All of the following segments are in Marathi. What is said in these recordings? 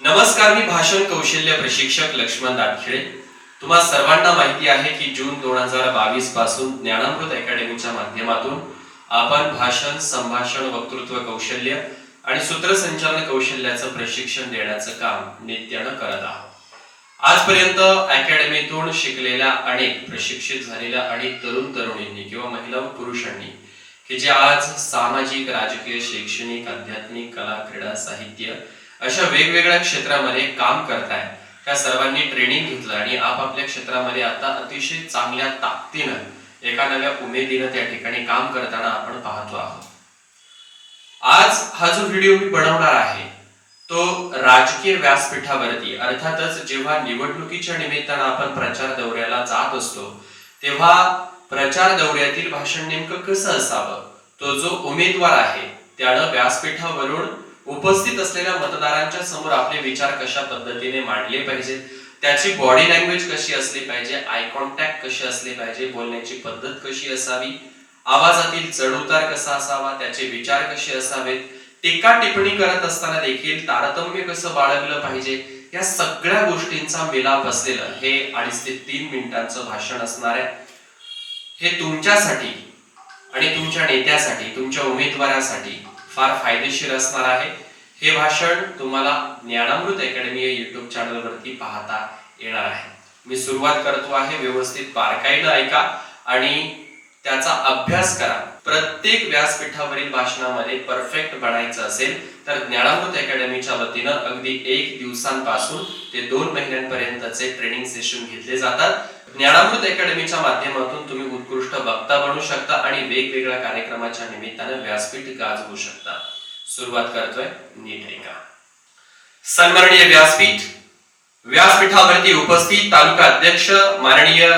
नमस्कार मी भाषण कौशल्य प्रशिक्षक लक्ष्मण दानखिळे. तुम्हा सर्वांना माहिती आहे की जून दोन हजार बावीसपासून ज्ञानामृत अकॅडमीच्या माध्यमातून आपण भाषण संभाषण वक्तृत्व कौशल्य आणि सूत्रसंचालन कौशल्याचं प्रशिक्षण देण्याचं काम नित्यानं करत आहोत. आजपर्यंत अकॅडमीतून शिकलेल्या अनेक प्रशिक्षित झालेल्या अनेक तरुण तरुणींनी किंवा महिला व पुरुषांनी की जे आज सामाजिक राजकीय शैक्षणिक आध्यात्मिक कला क्रीडा साहित्य अशा वेगवेगळ्या क्षेत्रामध्ये काम करताय. त्या सर्वांनी ट्रेनिंग घेतलं आणि आपापल्या क्षेत्रामध्ये आता अतिशय चांगल्या ताकदीनं एका नव्या उमेदीनं त्या ठिकाणी काम करताना आपण पाहतो आहोत. आज हा जो व्हिडिओ मी बनवणार आहे तो राजकीय व्यासपीठावरती अर्थातच जेव्हा निवडणुकीच्या निमित्तानं आपण प्रचार दौऱ्याला जात असतो तेव्हा प्रचार दौऱ्यातील भाषण नेमकं कसं असावं? तो जो उमेदवार आहे त्यानं व्यासपीठावरून उपस्थित असलेल्या मतदारांच्या समोर आपले विचार कशा पद्धतीने मांडले पाहिजेत त्याची बॉडी लँग्वेज कशी असली पाहिजे? आय कॉन्टॅक्ट कशी असले पाहिजे? बोलण्याची पद्धत कशी असावी? आवाजातील चढउतार कसा असावा? त्याचे विचार कसे असावेत? टीका टिप्पणी करत असताना देखील तारतम्य कसं बाळगलं पाहिजे? या सगळ्या गोष्टींचा मिलाप असलेलं हे अडीच ते तीन मिनिटांचं भाषण असणार आहे. हे तुमच्यासाठी आणि तुमच्या नेत्यासाठी तुमच्या उमेदवारासाठी फार फायदेशीर असणार आहे. हे भाषण तुम्हाला ज्ञानामृत अकॅडमी या युट्यूब चॅनलवरती पाहता येणार आहे. मी सुरुवात करतो आहे व्यवस्थित बारकाईनं ऐका आणि त्याचा अभ्यास करा. प्रत्येक व्यासपीठावरील भाषणामध्ये परफेक्ट बनायचं असेल तर ज्ञानामृत अकॅडमीच्या वतीनं अगदी एक दिवसांपासून ते दोन महिन्यांपर्यंतचे ट्रेनिंग सेशन घेतले जातात. ज्ञानामृत अकॅडमीच्या माध्यमातून तुम्ही उत्कृष्ट वक्ता बनू शकता आणि वेगवेगळ्या कार्यक्रमाच्या निमित्तानं व्यासपीठ गाजवू शकता. सुरुवात करतोय नीट ऐका. सन्माननीय व्यासपीठ व्यासपीठावरती उपस्थित तालुका अध्यक्ष माननीय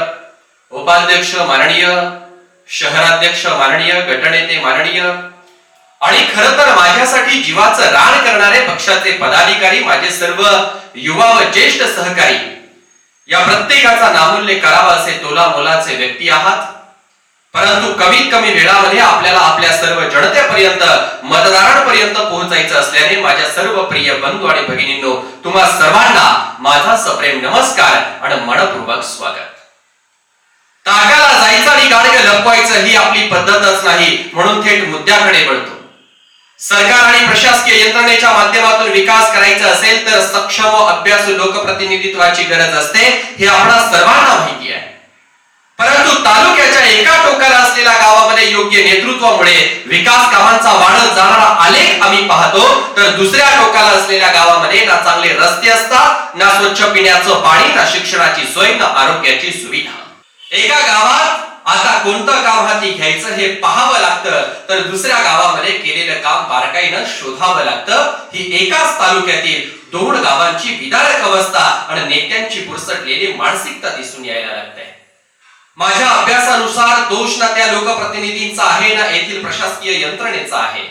उपाध्यक्ष माननीय शहराध्यक्ष माननीय गटनेते माननीय आणि खर तर माझ्यासाठी जीवाचं रान करणारे पक्षाचे पदाधिकारी माझे सर्व युवा व ज्येष्ठ सहकारी या प्रत्येकाचा नामूल्य करावा असे तोला मोलाचे व्यक्ती आहात. परंतु कमीत कमी वेळामध्ये आपल्याला आपल्या सर्व जनतेपर्यंत मतदारांपर्यंत पोहोचायचं असल्याने माझ्या सर्व प्रिय बंधू आणि भगिनींनो तुम्हा सर्वांना माझा सप्रेम नमस्कार आणि मनपूर्वक स्वागत. तागाला जायचं आणि गाडगं लपवायचं ही आपली पद्धतच नाही म्हणून थेट मुद्द्याकडे वळतो. सरकार आणि प्रशासकीय यंत्रणेच्या माध्यमातून विकास करायचा असेल तर सक्षम व अभ्यासू लोकप्रतिनिधित्वाची गरज असते हे आपणा सर्वांना माहिती आहे. परंतु तालुक्याच्या एका टोकाला असलेल्या गावामध्ये योग्य नेतृत्वामुळे विकास कामांचा वाढत जाणारा आलेख आम्ही पाहतो तर दुसऱ्या टोकाला असलेल्या गावामध्ये ना चांगले रस्ते असतात ना स्वच्छ पिण्याचं पाणी ना शिक्षणाची सोय ना आरोग्याची सुविधा. एका गावात कोणतं काम हाती घ्यायचं हे पाहावं लागतं तर दुसऱ्या गावामध्ये केलेलं काम बारकाईनं शोधावं लागतं. ही एकाच तालुक्यातील दोन गावांची विदारक अवस्था आणि नेत्यांची पुरसटलेली मानसिकता दिसून यायला लागते. माझ्या अभ्यासानुसार दोष ना त्या लोकप्रतिनिधींचा आहे ना येथील प्रशासकीय यंत्रणेचा आहे.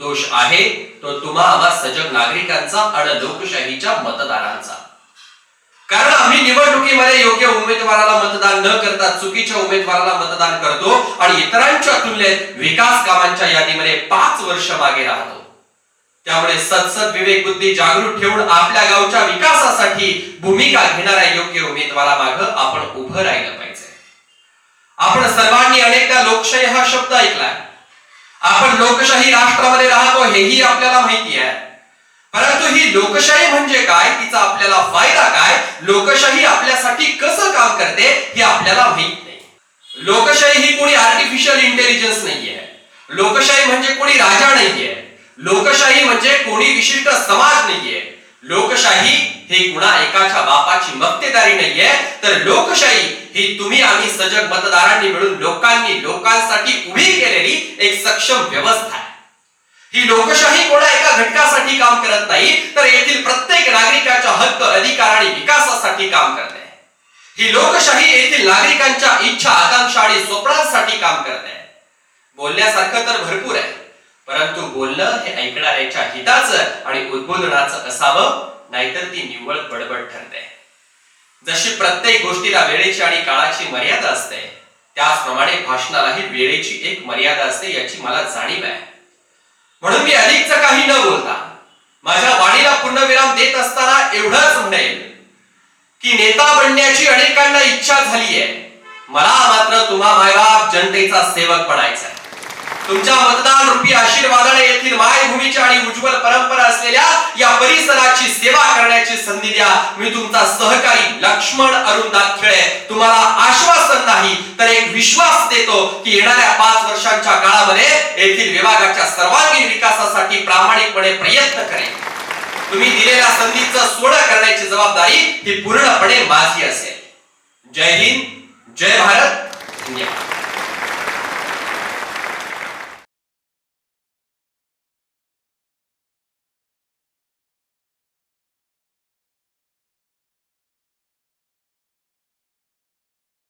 दोष आहे तो तुम्हा आम्हा सजग नागरिकांचा आणि लोकशाहीच्या मतदारांचा. कारण आम्ही निवडणुकीमध्ये योग्य उमेदवाराला मतदान न करता चुकीच्या उमेदवाराला मतदान करतो आणि इतरांच्या तुलनेत विकास कामांच्या यादीमध्ये पाच वर्ष मागे राहतो. त्यामुळे सतसत विवेक बुद्धी जागृत ठेवून आपल्या गावच्या विकासासाठी भूमिका घेणाऱ्या योग्य उमेदवारा माग आपण उभं राहिलं पाहिजे. आपण सर्वांनी अनेकदा लोकशाही हा शब्द ऐकलाय. आपण लोकशाही राष्ट्रामध्ये राहतो हेही आपल्याला माहिती आहे. परंतु ही लोकशाही म्हणजे काय तिचा लोकशाही आपल्यासाठी कसं काम करते हे आपल्याला माहीत नाही. लोकशाही ही कोणी आर्टिफिशियल इंटेलिजन्स नाहीये. लोकशाही म्हणजे कोणी राजा नाहीये. लोकशाही म्हणजे कोणी विशिष्ट समाज नाहीये. लोकशाही ही कुणा एकाच्या बापाची मक्तेदारी नाहीये. तर लोकशाही ही तुम्ही आम्ही सजग मतदारांनी मिळून लोकांनी लोकांसाठी उभी केलेली एक सक्षम व्यवस्था आहे. ही लोकशाही कोणा एका घटकासाठी काम करत नाही तर येथील प्रत्येक नागरिकाच्या हक्क अधिकार आणि विकासासाठी काम करते ही लोकशाही येथील नागरिकांच्या इच्छा आकांक्षा आणि स्वप्नांसाठी काम करते बोलण्यासारखं तर भरपूर आहे परंतु बोलणं हे ऐकणाऱ्याच्या हिताचं आणि उद्बोधनाचं असावं नाहीतर ती निव्वळ बडबड ठरते. जशी प्रत्येक गोष्टीला वेळेची आणि काळाची मर्यादा असते त्याचप्रमाणे भाषणालाही वेळेची एक मर्यादा असते याची मला जाणीव आहे. म्हणून मी अधिकच काही न बोलता माझ्या वाणीला पूर्णविराम देत असताना एवढंच म्हणेल की नेता बनण्याची अनेकांना इच्छा झाली आहे मला मात्र तुम्हा मायबाप जनतेचा सेवक बनायचा आहे तुमच्या मतदान रूपी आशीर्वादाने येथील मायभूमीची आणि उज्ज्वल परंपरा असलेल्या या परिसराची सेवा करण्याची संधी द्या. मी तुमचा सहकारी लक्ष्मण अरुण दातखिळे तुम्हाला आश्वासन नाही तर एक विश्वास देतो की येणाऱ्या पाच वर्षांच्या काळामध्ये येथील विभागाच्या सर्वांगीण विकासासाठी प्रामाणिकपणे प्रयत्न करेल तुम्ही दिलेल्या संधीचं सोड करण्याची जबाबदारी ही पूर्णपणे माझी असेल. जय हिंद जय भारत धन्यवाद.